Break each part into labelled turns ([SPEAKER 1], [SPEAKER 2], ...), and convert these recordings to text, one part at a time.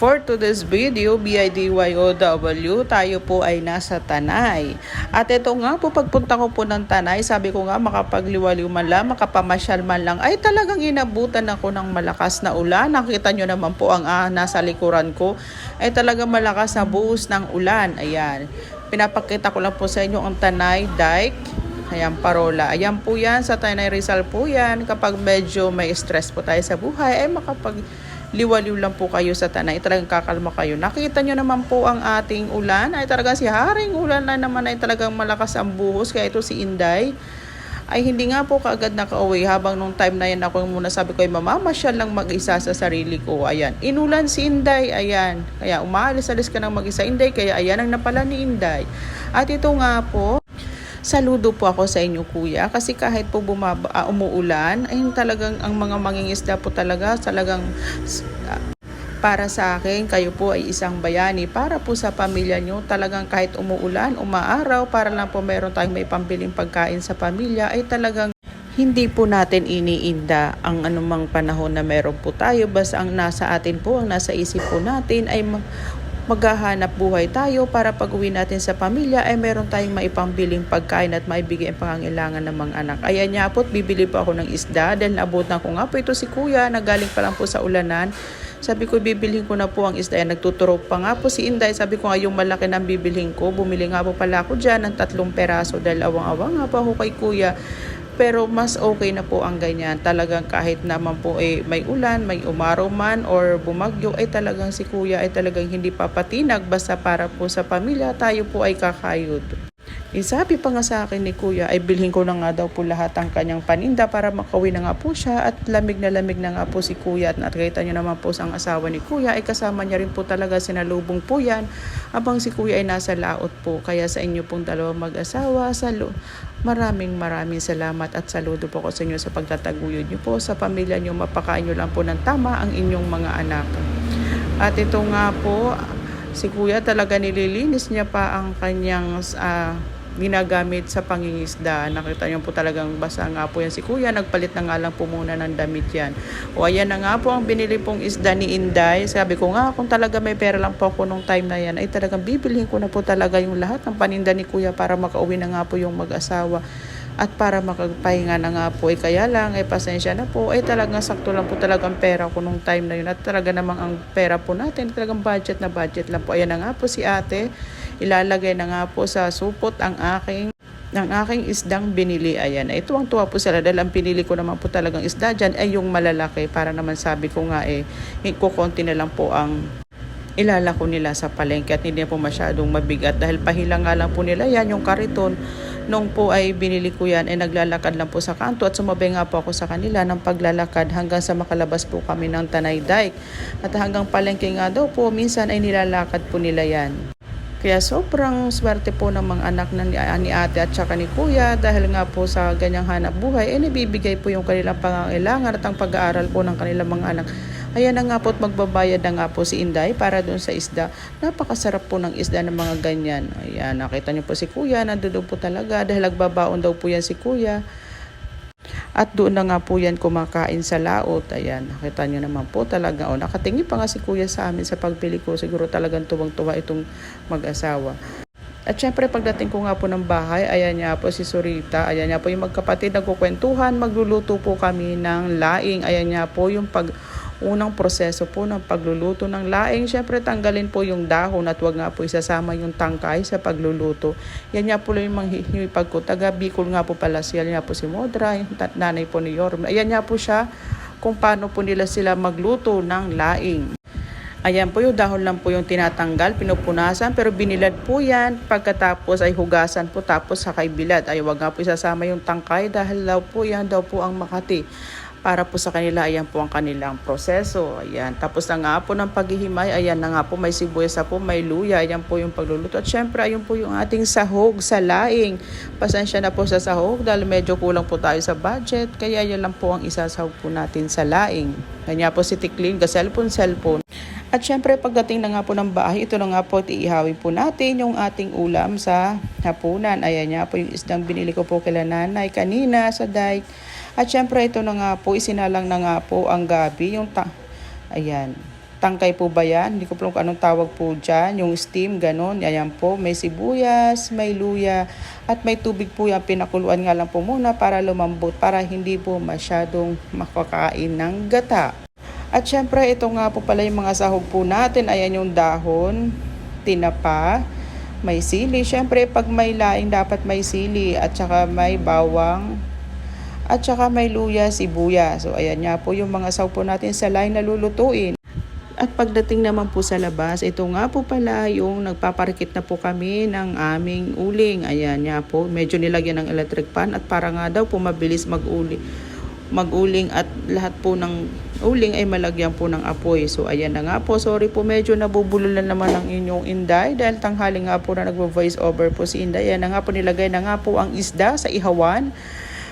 [SPEAKER 1] For today's video, BIDYOW, tayo po ay nasa Tanay. At ito nga po, pagpunta ko po ng Tanay, sabi ko nga makapagliwaliw man lang, makapamasyal man lang, ay talagang inabutan ako ng malakas na ulan. Nakita nyo naman po ang ah, nasa likuran ko, ay talagang malakas na buhos ng ulan. Ayan, pinapakita ko lang po sa inyo ang Tanay Dike. Ayan, parola. Ayan po yan, sa Tanay Rizal po yan. Kapag medyo may stress po tayo sa buhay, ay makapag liwaliw lang po kayo sa tanay, talagang kakalma kayo. Nakita nyo naman po ang ating ulan, ay talaga si Haring Ulan na naman ay talagang malakas ang buhos, kaya ito si Inday ay hindi nga po kaagad nakauwi habang nung time na yan ako muna sabi ko ay mamamasyal lang mag-isa sa sarili ko. Ayan. Inulan si Inday. Ayan. Kaya umaalis-alis ka ng mag-isa Inday. Kaya ayan ang napala ni Inday. At ito nga po, Saludo po ako sa inyo kuya. Kasi kahit po bumaba, ah, umuulan ay talagang ang mga mangingisda po talaga talagang ah, para sa akin kayo po ay isang bayani. Para po sa pamilya nyo talagang kahit umuulan, umaaraw para lang po meron tayong may pambiling pagkain sa pamilya ay talagang hindi po natin iniinda ang anumang panahon na meron po tayo. Basta ang nasa atin po, ang nasa isip po natin ay maghahanap buhay tayo para pag uwi natin sa pamilya ay meron tayong maipambiling pagkain at maibigay ang pangangailangan ng mga anak. Ayan nga po, bibili po ako ng isda dahil naabutan ko nga po ito si kuya na galing pa lang po sa ulanan. Sabi ko, bibilhin ko na po ang isda. Yan, nagtuturo pa nga po si Inday. Sabi ko nga, yung malaki ng bibilhin ko. Bumili nga po pala ako dyan ng tatlong peraso dahil awang-awang nga po ako kay kuya. Pero mas okay na po ang ganyan. Talagang kahit naman po eh, may ulan, may umaraw man or bumagyo, ay talagang si kuya ay talagang hindi papatinag. Basta para po sa pamilya, tayo po ay kakayod. Eh, sabi pa nga sa akin ni kuya, ay bilhin ko na nga daw po lahat ang kanyang paninda para makauwi na nga po siya at lamig na lamig na nga po si kuya at nakita niyo naman po ang asawa ni kuya ay kasama niya rin po talaga sinalubong po yan habang si kuya ay nasa laot po. Kaya sa inyo pong dalawa mag-asawa, salo, maraming maraming salamat at saludo po ko sa inyo sa pagtataguyod niyo po sa pamilya niyo. Mapakain niyo lang po ng tama ang inyong mga anak. At ito nga po, si kuya talaga nililinis niya pa ang kanyang ah, ginagamit sa pangingisda. Nakita niyo po talagang basa nga po yan si kuya. Nagpalit na nga lang po muna ng damit yan. O ayan na nga po ang binili pong isda ni Inday. Sabi ko nga kung talaga may pera lang po ako nung time na yan ay talagang bibilhin ko na po talaga yung lahat ng paninda ni kuya para makauwi na nga po yung mag-asawa at para makagpahinga na nga po ay kaya lang ay pasensya na po ay talagang sakto lang po talagang pera ko nung time na yun at talaga namang ang pera po natin talagang budget na budget lang po ayan na nga po si ate ilalagay na nga po sa supot ang aking ng aking isdang binili. Ayan, ito ang tuwa po sila dahil ang pinili ko naman po talagang isda dyan ay yung malalaki. Para naman sabi ko nga eh, kukonti na lang po ang ilalako nila sa palengke at hindi po masyadong mabigat. Dahil pahilang nga lang po nila yan yung kariton. Nung po ay binili ko yan ay naglalakad lang po sa kanto at sumabay nga po ako sa kanila ng paglalakad hanggang sa makalabas po kami ng Tanay Dike. At hanggang palengke nga daw po minsan ay nilalakad po nila yan kaya sobrang swerte po ng mga anak na ni, ni ate at saka ni kuya dahil nga po sa ganyang hanap buhay, eh nabibigay po yung kanilang pangangailangan at ang pag-aaral po ng kanilang mga anak. Ayan na nga po at magbabayad na nga po si Inday para doon sa isda. Napakasarap po ng isda ng mga ganyan. Ayan, nakita niyo po si kuya, nandoon po talaga dahil nagbabaon daw po yan si kuya. At doon na nga po yan kumakain sa laot. Ayan, nakita nyo naman po talaga. O, nakatingin pa nga si kuya sa amin sa pagpili ko. Siguro talagang tuwang-tuwa itong mag-asawa. At syempre pagdating ko nga po ng bahay, ayan niya po si Surita, ayan niya po yung magkapatid nagkukwentuhan, magluluto po kami ng laing, ayan niya po yung pag unang proseso po ng pagluluto ng laing. Syempre tanggalin po yung dahon at wag nga po isasama yung tangkay sa pagluluto. Yan nga po yung manghihipag ko. Taga Bicol nga po pala siya. Nga po si Modra, yung nanay po ni Yorm. Ayan nga po siya kung paano po nila sila magluto ng laing. Ayan po yung dahon lang po yung tinatanggal, pinupunasan, pero binilad po yan. Pagkatapos ay hugasan po, tapos sakay bilad. Ay wag nga po isasama yung tangkay dahil daw po yan daw po ang makati. Para po sa kanila, ayan po ang kanilang proseso. Ayan. Tapos na nga po ng paghihimay, ayan na nga po may sibuyas po, may luya. Ayan po yung pagluluto. At syempre, ayun po yung ating sahog sa laing. Pasensya na po sa sahog dahil medyo kulang po tayo sa budget. Kaya yan lang po ang isasahog po natin sa laing. Kanya po si Tiklin, cellphone, cellphone. At syempre pagdating na nga po ng bahay, ito na nga po at iihawin po natin yung ating ulam sa hapunan. Ayan nga po yung isdang binili ko po kila nanay kanina sa dike. At syempre ito na nga po, isinalang na nga po ang gabi. Yung ta- Ayan. tangkay po ba yan? Hindi ko po anong tawag po dyan. Yung steam, ganun. Ayan po, may sibuyas, may luya, at may tubig po yan. Pinakuluan nga lang po muna para lumambot, para hindi po masyadong makakain ng gata. At syempre, ito nga po pala yung mga sahog po natin. Ayan yung dahon, tinapa, may sili. Syempre, pag may laing, dapat may sili at saka may bawang at saka may luya, sibuyas. So, ayan nga po yung mga sahog po natin sa laing na lulutuin. At pagdating naman po sa labas, ito nga po pala yung nagpaparikit na po kami ng aming uling. Ayan nga po, medyo nilagyan ng electric pan at para nga daw po mabilis mag-uli mag-uling at lahat po ng uling ay malagyan po ng apoy. So ayan na nga po, sorry po medyo nabubululan naman ang inyong Inday dahil tanghali nga po na nagvo-voice over po si Inday. Ayan na nga po nilagay na nga po ang isda sa ihawan.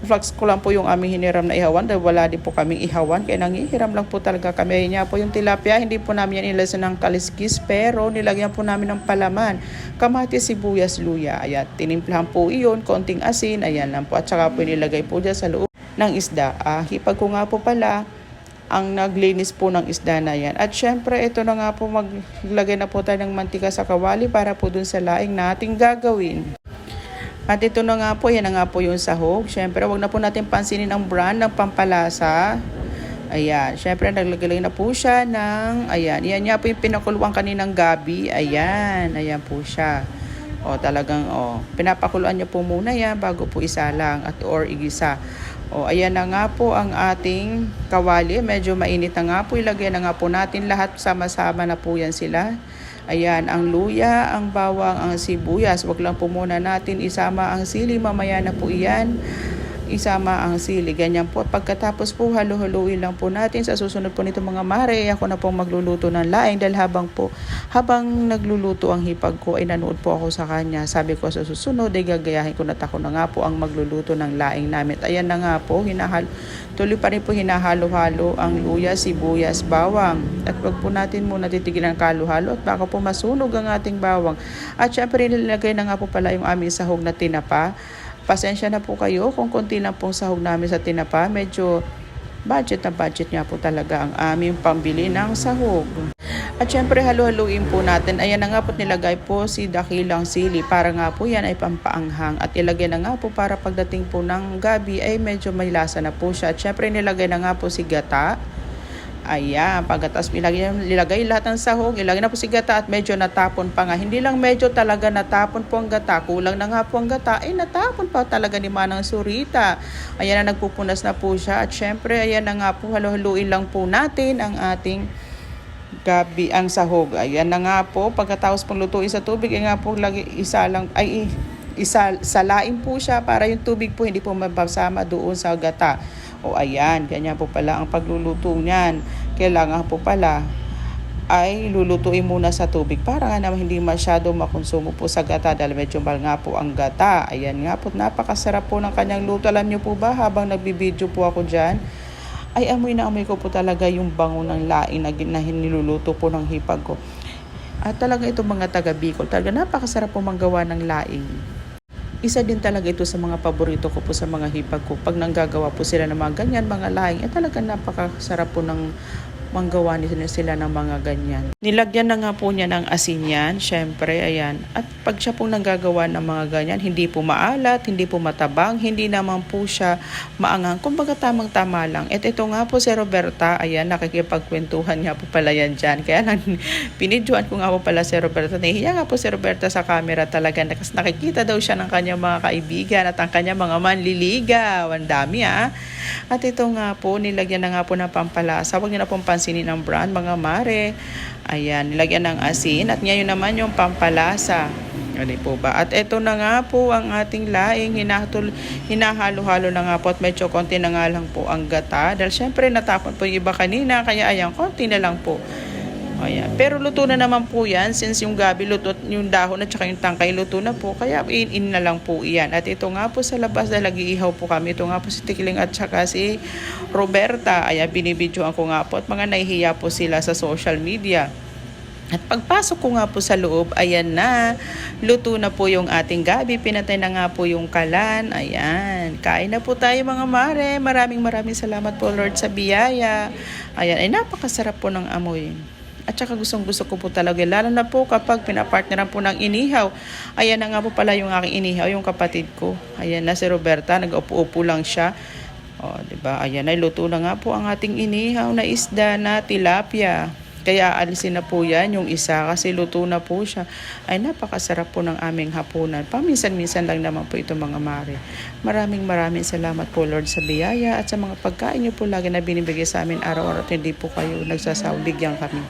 [SPEAKER 1] Flex ko lang po yung aming hiniram na ihawan dahil wala din po kaming ihawan kaya nangihiram lang po talaga kami. Ayun nga po yung tilapia, hindi po namin yan ilasan ng kaliskis pero nilagyan po namin ng palaman. Kamatis, sibuyas, luya. Ayan, tinimplahan po iyon, konting asin, ayan lang po. At saka po nilagay po dyan sa loob ng isda. Ah, hipag ko nga po pala ang naglinis po ng isda na yan. At syempre, ito na nga po, maglagay na po tayo ng mantika sa kawali para po dun sa laing nating gagawin. At ito na nga po, yan na nga po yung sahog. Syempre, wag na po natin pansinin ang brand ng pampalasa. Ayan, syempre naglagay na po siya ng, ayan, yan nga po yung pinakuluan kaninang gabi. Ayan, ayan po siya. O talagang, o, pinapakuluan niyo po muna yan bago po isalang at or igisa. O, ayan na nga po ang ating kawali. Medyo mainit na nga po. Ilagay na nga po natin lahat. Sama-sama na po yan sila. Ayan, ang luya, ang bawang, ang sibuyas. Wag lang po muna natin isama ang sili. Mamaya na po iyan isama ang sili. Ganyan po. Pagkatapos po, halo-haluin lang po natin. Sa susunod po nito mga mare, ako na po magluluto ng laing dahil habang po, habang nagluluto ang hipag ko, ay nanood po ako sa kanya. Sabi ko sa susunod, ay gagayahin ko na ako na nga po ang magluluto ng laing namin. Ayan na nga po, hinahal, tuloy pa rin po hinahalo-halo ang luya, sibuyas, bawang. At wag po natin muna titigilan ang kaluhalo at baka po masunog ang ating bawang. At syempre, nilagay na nga po pala yung aming sahog na tinapa. Pasensya na po kayo kung konti lang pong sahog namin sa tinapa. Medyo budget na budget nga po talaga ang aming pambili ng sahog. At syempre halo-haluin po natin. Ayan na nga po nilagay po si dakilang sili para nga po yan ay pampaanghang. At ilagay na nga po para pagdating po ng gabi ay medyo may lasa na po siya. At syempre nilagay na nga po si gata. Ayan, pagkatas ilagay, nilagay lahat ng sahog, ilagay na po si gata at medyo natapon pa nga. Hindi lang medyo talaga natapon po ang gata, kulang na nga po ang gata, eh natapon pa talaga ni Manang Surita. Ayan na nagpupunas na po siya at syempre ayan na nga po, halo-haluin lang po natin ang ating gabi ang sahog. Ayan na nga po, pagkatapos pong lutuin sa tubig, ay nga po lagi isa lang, ay isa, salain po siya para yung tubig po hindi po mabasama doon sa gata. O ayan, ganyan po pala ang pagluluto niyan. Kailangan po pala ay lulutuin muna sa tubig para nga naman hindi masyado makonsumo po sa gata dahil medyo mahal nga po ang gata. Ayan nga po, napakasarap po ng kanyang luto. Alam niyo po ba, habang nagbibideo po ako dyan, ay amoy na amoy ko po talaga yung bango ng laing na, na niluluto po ng hipag ko. At talaga itong mga taga Bicol, talaga napakasarap po manggawa ng laing. Isa din talaga ito sa mga paborito ko po sa mga hipag ko. Pag nanggagawa po sila ng mga ganyan, mga laing, eh talaga napakasarap po ng manggawa nila sila ng mga ganyan. Nilagyan na nga po niya ng asin yan, syempre, ayan. At pag siya pong nanggagawa ng mga ganyan, hindi po maalat, hindi po matabang, hindi naman po siya maangang. Kumbaga tamang-tama lang. At ito nga po si Roberta, ayan, nakikipagkwentuhan nga po pala yan dyan. Kaya lang, pinidyoan ko nga po pala si Roberta. Nahihiya nga po si Roberta sa camera talaga. Kasi nakikita daw siya ng kanyang mga kaibigan at ang kanyang mga manliligaw. Ang dami ah. At ito nga po, nilagyan na nga po ng pampalasa. Huwag niyo na pong pansinin ang brand, mga mare. Ayan, nilagyan ng asin. At ngayon naman yung pampalasa. Ano po ba? At ito na nga po ang ating laing. Hinatul, hinahalo-halo na nga po at medyo konti na nga lang po ang gata. Dahil syempre natapon po yung iba kanina. Kaya ayan, konti na lang po. Ayan. Pero luto na naman po yan since yung gabi luto, yung dahon at saka yung tangkay luto na po. Kaya in-in na lang po iyan. At ito nga po sa labas dahil nag-iihaw po kami. Ito nga po si Tikling at saka si Roberta. Ayan, binibidyoan ko nga po at mga nahihiya po sila sa social media. At pagpasok ko nga po sa loob, ayan na, luto na po yung ating gabi, pinatay na nga po yung kalan, ayan, kain na po tayo mga mare, maraming maraming salamat po Lord sa biyaya, ayan, ay napakasarap po ng amoy. At saka gustong gusto ko po talaga, lalo na po kapag pinapartneran po ng inihaw. Ayan na nga po pala yung aking inihaw, yung kapatid ko. Ayan na si Roberta, nag-upo-upo lang siya. O, ba? Ayan ay luto na nga po ang ating inihaw na isda na tilapia. Kaya alisin na po yan yung isa kasi luto na po siya. Ay napakasarap po ng aming hapunan. Paminsan-minsan lang naman po ito mga mare. Maraming maraming salamat po Lord sa biyaya at sa mga pagkain niyo po lagi na binibigay sa amin araw-araw at hindi po kayo nagsasawang bigyan kami.